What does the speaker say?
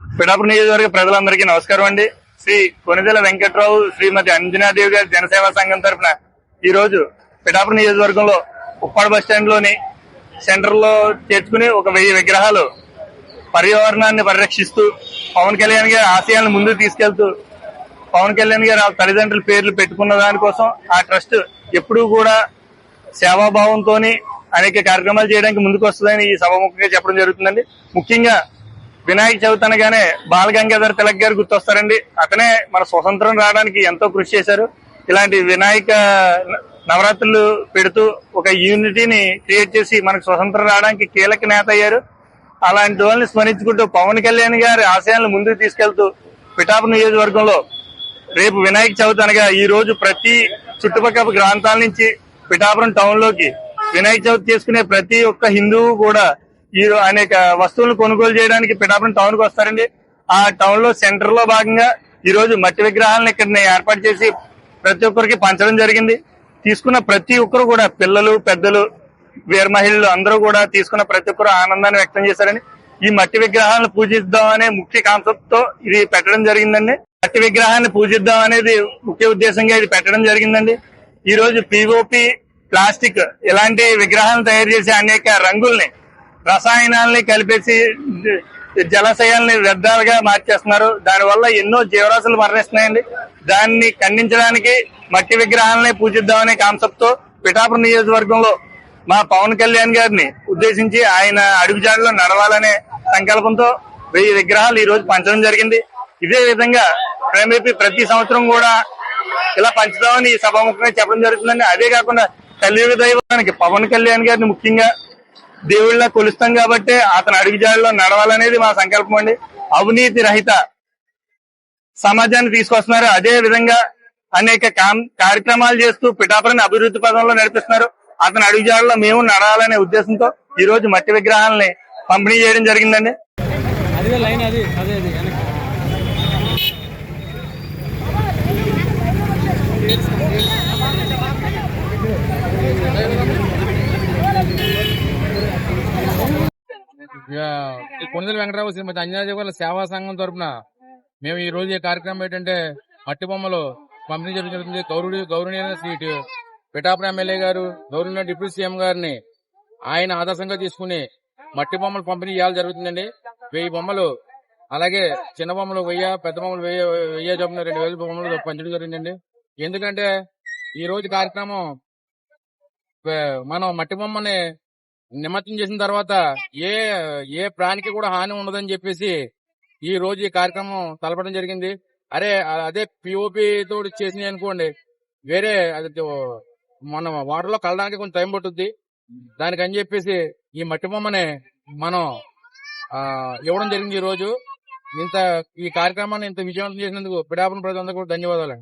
పిడాపురం నియోజకవర్గ ప్రజలందరికీ నమస్కారం అండి. శ్రీ కొనిదెల వెంకట్రావు శ్రీమతి అంజనాదేవి గారి జనసేవ సంఘం తరఫున ఈ రోజు పిడాపురం నియోజకవర్గంలో ఉప్పాడు బస్ స్టాండ్లోని సెంటర్లో చేర్చుకుని ఒక వెయ్యి విగ్రహాలు పర్యావరణాన్ని పరిరక్షిస్తూ పవన్ కళ్యాణ్ గారి ఆశయాలను ముందుకు తీసుకెళ్తూ పవన్ కళ్యాణ్ గారు తల్లిదండ్రుల పేర్లు పెట్టుకున్న దానికోసం ఆ ట్రస్ట్ ఎప్పుడూ కూడా సేవాభావంతో అనేక కార్యక్రమాలు చేయడానికి ముందుకు వస్తుందని ఈ సభముఖంగా చెప్పడం జరుగుతుందండి. ముఖ్యంగా వినాయక చవితి అనగానే బాలగంగాధర్ తిలక్ గారు గుర్తొస్తారండి. అతనే మన స్వతంత్రం రావడానికి ఎంతో కృషి చేశారు. ఇలాంటి వినాయక నవరాత్రులు పెడుతూ ఒక యూనిటీని క్రియేట్ చేసి మనకు స్వతంత్రం రావడానికి కీలక నేత అయ్యారు. అలాంటి వాళ్ళని స్మరించుకుంటూ పవన్ కళ్యాణ్ గారి ఆశయాలను ముందుకు తీసుకెళ్తూ పిఠాపు నియోజకవర్గంలో రేపు వినాయక చవితి అనగా ఈ రోజు ప్రతి చుట్టుపక్కల ప్రాంతాల నుంచి పిఠాపురం టౌన్లోకి వినాయక చవితి చేసుకునే ప్రతి ఒక్క హిందువు కూడా ఈ అనేక వస్తువులను కొనుగోలు చేయడానికి పిఠాపురం టౌన్కు వస్తారండి. ఆ టౌన్లో సెంటర్లో భాగంగా ఈ రోజు మట్టి విగ్రహాలను ఇక్కడ ఏర్పాటు చేసి ప్రతి ఒక్కరికి పంచడం జరిగింది. తీసుకున్న ప్రతి ఒక్కరు కూడా పిల్లలు పెద్దలు వీర మహిళలు అందరూ కూడా తీసుకున్న ప్రతి ఒక్కరు ఆనందాన్ని వ్యక్తం చేశారని ఈ మట్టి విగ్రహాలను పూజిద్దాం అనే ముఖ్య కాన్సెప్ట్తో ఇది పెట్టడం జరిగిందండి. మట్టి విగ్రహాన్ని పూజిద్దాం అనేది ముఖ్య ఉద్దేశంగా ఇది పెట్టడం జరిగిందండి. ఈ రోజు పిఓపి ప్లాస్టిక్ ఇలాంటి విగ్రహాలను తయారు చేసే అనేక రంగుల్ని రసాయనాల్ని కలిపేసి జలాశయాల్ని వ్యర్థాలుగా మార్చేస్తున్నారు. దానివల్ల ఎన్నో జీవరాశులు మరణిస్తున్నాయండి. దాన్ని ఖండించడానికి మట్టి విగ్రహాలని పూజిద్దామనే కాన్సెప్ట్తో పిఠాపురం నియోజకవర్గంలో మా పవన్ కళ్యాణ్ గారిని ఉద్దేశించి ఆయన అడుగుజాడలో నడవాలనే సంకల్పంతో వెయ్యి విగ్రహాలు ఈ రోజు పంచడం జరిగింది. ఇదే విధంగా ప్రేమేపీ ప్రతి సంవత్సరం కూడా ఇలా పంచుతామని ఈ సభాముఖంగా చెప్పడం జరుగుతుందండి. అదే కాకుండా కలియుగ దైవానికి పవన్ కళ్యాణ్ గారిని ముఖ్యంగా దేవుళ్ళ కొలుస్తాం కాబట్టి అతని అడుగుజాడలో నడవాలనేది మా సంకల్పం అండి. అవినీతి రహిత సమాజాన్ని తీసుకొస్తున్నారు. అదే విధంగా అనేక కార్యక్రమాలు చేస్తూ పిఠాపురాన్ని అభివృద్ధి పదంలో నడిపిస్తున్నారు. అతని అడుగుజాడలో మేము నడవాలనే ఉద్దేశంతో ఈ రోజు మట్టి విగ్రహాలని పంపిణీ చేయడం జరిగిందండి. అదే లైన్ అది అదే అది వెనక్కి ఇక ఈ కొనిదెల వెంకటరావు శ్రీమతి అంజనాదేవి సేవా సంఘం తరపున మేము ఈ రోజు ఈ కార్యక్రమం ఏంటంటే మట్టి బొమ్మలు పంపిణీ జరుగుతుంది. గౌరవ గౌరవనీయ శ్రీ టి- పిఠాపురం ఎమ్మెల్యే గారు గౌరవనీయ డిప్యూటీ సీఎం గారిని ఆయన ఆదర్శంగా తీసుకుని మట్టి బొమ్మలు పంపిణీ చేయాలి జరుగుతుందండి. వెయ్యి బొమ్మలు అలాగే చిన్న బొమ్మలు వెయ్యి పెద్ద బొమ్మలు వెయ్యి వెయ్యి చొప్పున రెండు వేల బొమ్మలు పంచడం జరిగిందండి. ఎందుకంటే ఈ రోజు కార్యక్రమం మనం మట్టి బొమ్మని నిమజ్జనం చేసిన తర్వాత ఏ ఏ ప్రాణికి కూడా హాని ఉండదని చెప్పేసి ఈ రోజు ఈ కార్యక్రమం తలపడం జరిగింది. అరే అదే పిఓపి తోటి చేసినాయి అనుకోండి. వేరే అది మన వాటర్లో కలడానికి కొంచెం టైం పట్టుద్ది. దానికి అని చెప్పేసి ఈ మట్టి బొమ్మని మనం ఇవ్వడం జరిగింది ఈ రోజు. ఇంత ఈ కార్యక్రమాన్ని ఇంత విజయవంతం చేసినందుకు పిడాపురం ప్రజలందరూ కూడా ధన్యవాదాలు